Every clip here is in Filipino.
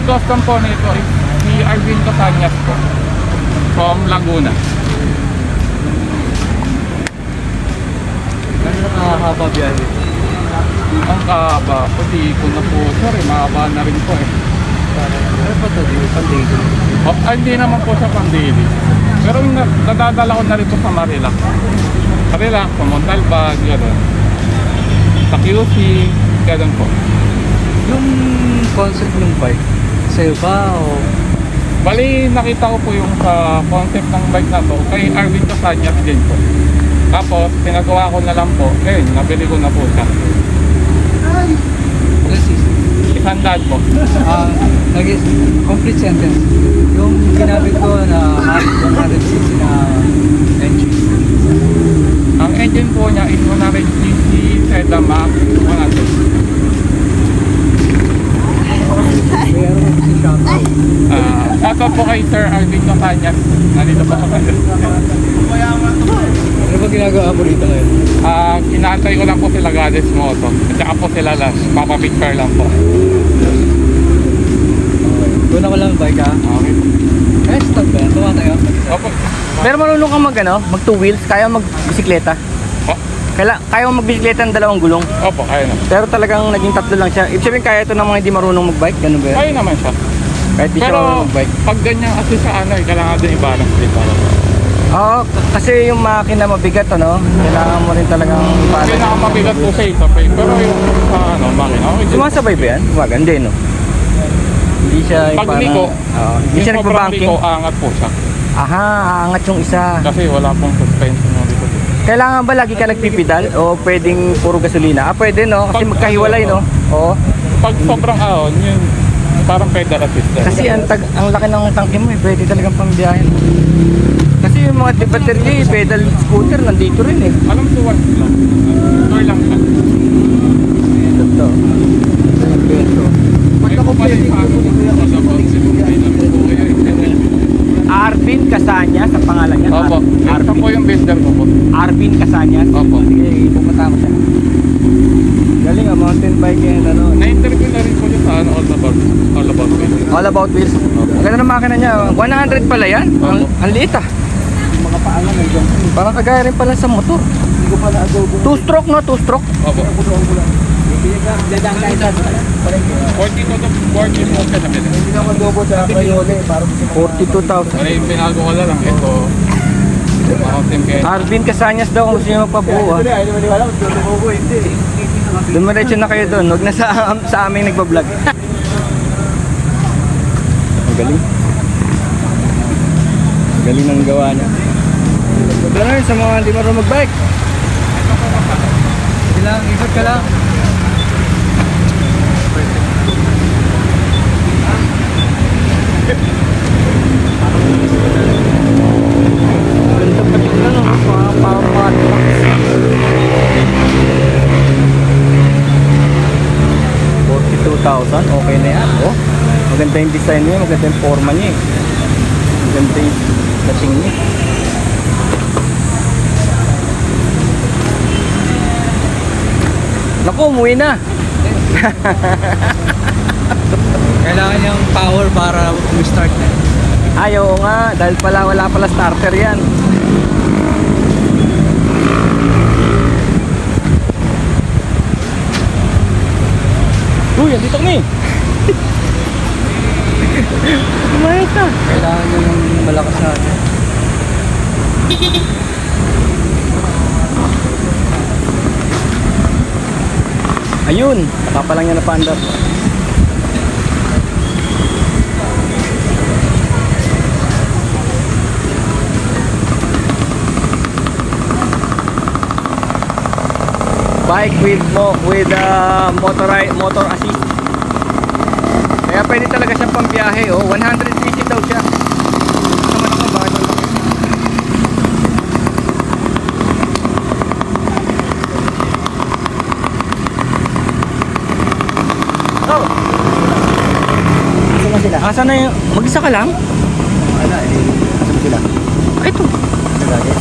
nag-custom po nito is si Arvin Casanyas po. From Laguna. Ano nakahaba biyahe? Ang kahaba po, di ko na po eh, mahaba na rin po eh. Ano ba ito? Pandito. Oh, ay, hindi naman po siya pang daily. Pero yung na- nadadala ko na rin po sa Marilac. Marilac, sa Montalban, gano'n. Sa QC, gano'n po. Yung concept ng bike, sa'yo ba? O... Bali, nakita ko po yung sa concept ng bike na to kay Arvin Casanyas din po. Tapos, pinagawa ko na lang po. Eh, nabili ko na po siya. Ay! Isang dad po. Ah, uh, complete sentence. Yung ginamit ko na 160 na engine. Ang engine po niya is 160 Sedamax 160. Shoutout po kay Sir Arvin Casanyas. Nandito po ako. Ano ba ginagawa mo rito ngayon? Ah, inaantay ko lang po sila Goddess Moto. At saka po sila Lash. Papapicture lang po. Okay. Doon ako lang bike ha. Okay. Eh, stop ba? Tuwa tayo. Opo. Pero marunong kang mag ano, mag two wheels, kaya mag bisikleta. Oh, Kaya kaya mo magbisikleta ng dalawang gulong. opo, kaya na. Pero talagang naging tatlo lang siya. Ibig sabihin kaya ito ng mga hindi marunong magbike, ganun ba? yan? Kaya naman siya. Kahit di siya Pero marunong magbike. pag ganyan kasi sa ano, eh, kailangan din i-balance din para. Oo, k- kasi yung makina mabigat ano, kailangan mo rin talagang Kasi i-balance. nakamabigat po siya isa pa eh. Pero yung sa ano, makina, okay. Sumasabay ba yan? Wag, hindi no. Hindi siya yung Pag parang- liko, Oo, hindi Yung siya sobrang nagbabanking. liko, angat po siya. Aha, aangat yung isa. Kasi wala pong suspension yung likod. Kailangan ba lagi ka nagpipidal o pwedeng puro gasolina? Ah, pwede no, kasi Pag- magkahiwalay no. Oo. Pag sobrang ahon, yun, parang pedal assistant. Kasi ang, tag, ang laki ng tangke mo eh, pwede talagang pangbiyahin. Kasi yung mga di- baterya eh, pedal scooter nandito rin eh. Alam ko, one lang. Tour lang. Ito to. Peso. Pala yung ako. Wala po, sinunay lang po kayo. Arvin Casanya sa pangalan niya. Opo, Ar- ito po Arvin, yung builder ko po. Arvin Casanya. Opo. Sige, pupunta ko siya. Ah, mountain bike yan ano. Na-interview na rin po niya sa ano, all about, all about it. All about wheels. Ang ganda ng makina niya. 100 pala yan. Ang, ang liit ah. Mga paangan nandiyan. Parang kagaya rin pala sa motor. Hindi ko pala adobo. Two stroke no, two stroke. Opo. Dadang tayo sa 40 to 40 mo siya na pinag. Hindi na adobo sa Crayola eh. Parang 42,000. Ay, pinago ko na lang. Ito, mountain kaya. Arvin Casanyas daw kung gusto niyo magpabuo ah. Hindi maniwala hindi. Dumiretso na kayo doon. Huwag na sa, sa aming nagbablog. Ang galing. Ang galing ng gawa niya. Ganun sa mga hindi marunong magbike. Lang, ikot ka lang. Ganda pa rin ano. Parang parang mga trucks. 42,000. Okay na yan. Oh, maganda yung design niya. Maganda yung forma niya eh. Maganda yung dating niya. Naku, umuwi na. Kailangan niyang power para start na. Ayaw nga, dahil pala wala pala starter yan. Uy, andito kami! Lumayas ka! Kailangan niya ng malakas na ano. Ayun, saka pa lang yan. Bike with mo with uh, motor motor assist. Kaya pwede talaga siyang pambiyahe oh. 100cc daw siya. Naman ako bakit ang laki? Oh, Saan sila? Asa na yung mag-isa ka lang? Wala eh. Saan sila? Ay, ito. Nagagay.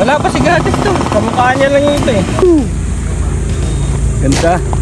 Wala pa si Gatis to. Kamukha niya lang yung ito eh. Ganda.